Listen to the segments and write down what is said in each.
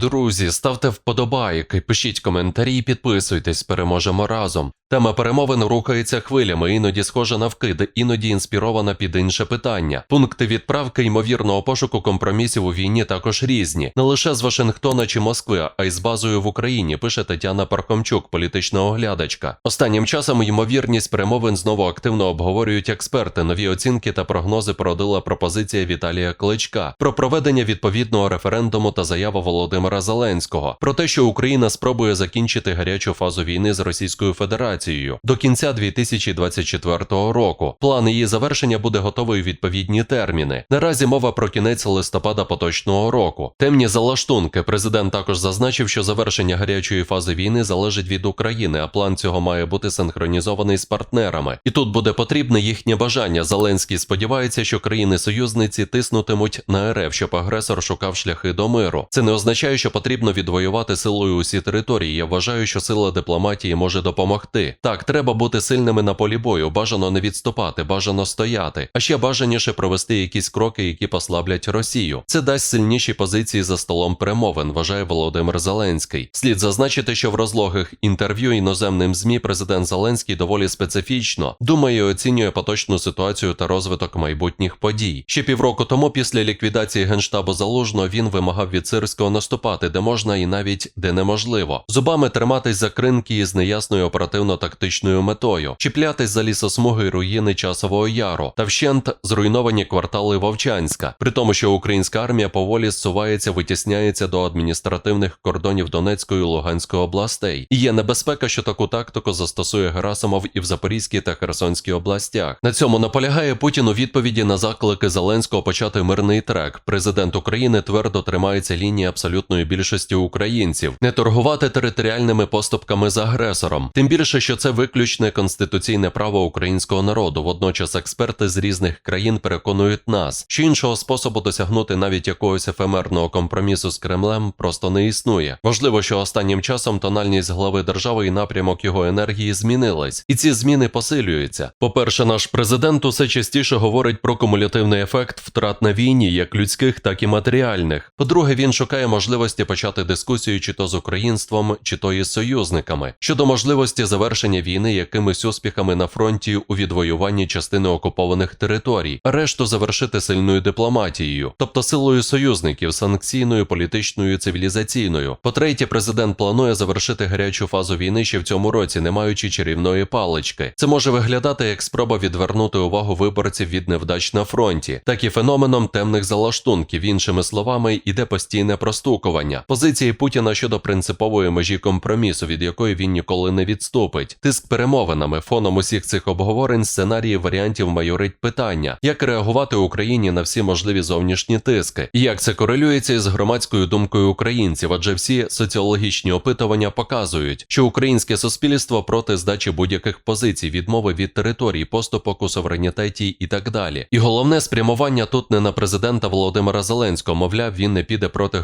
Друзі, ставте вподобайки, пишіть коментарі, і підписуйтесь, переможемо разом. Тема перемовин рухається хвилями, іноді схожа на вкид, іноді інспірована під інше питання. Пункти відправки ймовірного пошуку компромісів у війні також різні, не лише з Вашингтона чи Москви, а й з базою в Україні, пише Тетяна Пархомчук, політична оглядачка. Останнім часом ймовірність перемовин знову активно обговорюють експерти. Нові оцінки та прогнози породила пропозиція Віталія Кличка про проведення відповідного референдуму та заява Володимира Зеленського про те, що Україна спробує закінчити гарячу фазу війни з Російською Федерацією до кінця 2024 року. План її завершення буде готовий у відповідні терміни. Наразі мова про кінець листопада поточного року. Темні залаштунки. Президент також зазначив, що завершення гарячої фази війни залежить від України, а план цього має бути синхронізований з партнерами. І тут буде потрібне їхнє бажання. Зеленський сподівається, що країни-союзниці тиснутимуть на РФ, щоб агресор шукав шляхи до миру. Це не означає, що потрібно відвоювати силою усі території. Я вважаю, що сила дипломатії може допомогти. Так, треба бути сильними на полі бою, бажано не відступати, бажано стояти. А ще бажаніше провести якісь кроки, які послаблять Росію. Це дасть сильніші позиції за столом перемовин, вважає Володимир Зеленський. Слід зазначити, що в розлогих інтерв'ю іноземним змі президент Зеленський доволі специфічно думає і оцінює поточну ситуацію та розвиток майбутніх подій. Ще півроку тому, після ліквідації генштабу залужного, він вимагав від Сирського наступати, де можна і навіть де неможливо. Зубами триматись за кринки із неясною оперативно-тактичною метою, чіплятись за лісосмуги й руїни часового яру та вщент зруйновані квартали Вовчанська, при тому, що українська армія поволі зсувається, витісняється до адміністративних кордонів Донецької і Луганської областей. І є небезпека, що таку тактику застосує Герасимов і в Запорізькій та Херсонській областях. На цьому наполягає Путін у відповіді на заклики Зеленського почати мирний трек. Президент України твердо тримається лінії абсолютної більшості українців, не торгувати територіальними поступками з агресором. Тим більше, що це виключне конституційне право українського народу. Водночас експерти з різних країн переконують нас, що іншого способу досягнути навіть якогось ефемерного компромісу з Кремлем просто не існує. Важливо, що останнім часом тональність глави держави і напрямок його енергії змінились, і ці зміни посилюються. По-перше, наш президент усе частіше говорить про кумулятивний ефект втрат на війні, як людських, так і матеріальних. По-друге, він шукає можливості почати дискусію чи то з українством, чи то із союзниками щодо можливості завершення війни якимись успіхами на фронті у відвоюванні частини окупованих територій, решту завершити сильною дипломатією, тобто силою союзників, санкційною, політичною, цивілізаційною. По-третє, президент планує завершити гарячу фазу війни ще в цьому році, не маючи чарівної палички. Це може виглядати як спроба відвернути увагу виборців від невдач на фронті, так і феноменом темних залаштунків. Іншими словами, іде постійне простукування позиції Путіна щодо принципової межі компромісу, від якої він ніколи не відступить. Тиск перемовинами фоном усіх цих обговорень сценарії варіантів майорить питання, як реагувати Україні на всі можливі зовнішні тиски, і як це корелюється із громадською думкою українців, адже всі соціологічні опитування показують, що українське суспільство проти здачі будь-яких позицій, відмови від територій, поступок у суверенітеті і так далі. І головне спрямування тут не на президента Володимира Зеленського, мовляв, він не піде проти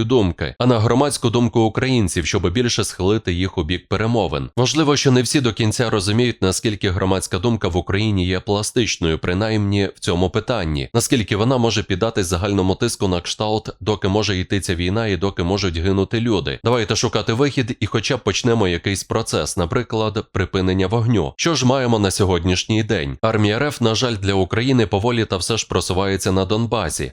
громадської думки, а на громадську думку українців, щоб більше схилити їх у бік перемовин. Важливо, що не всі до кінця розуміють, наскільки громадська думка в Україні є пластичною, принаймні в цьому питанні, наскільки вона може піддатись загальному тиску на кшталт, доки може йти ця війна і доки можуть гинути люди. Давайте шукати вихід і, хоча б почнемо якийсь процес, наприклад, припинення вогню. Що ж маємо на сьогоднішній день? Армія РФ, на жаль, для України поволі та все ж просувається на Донбасі.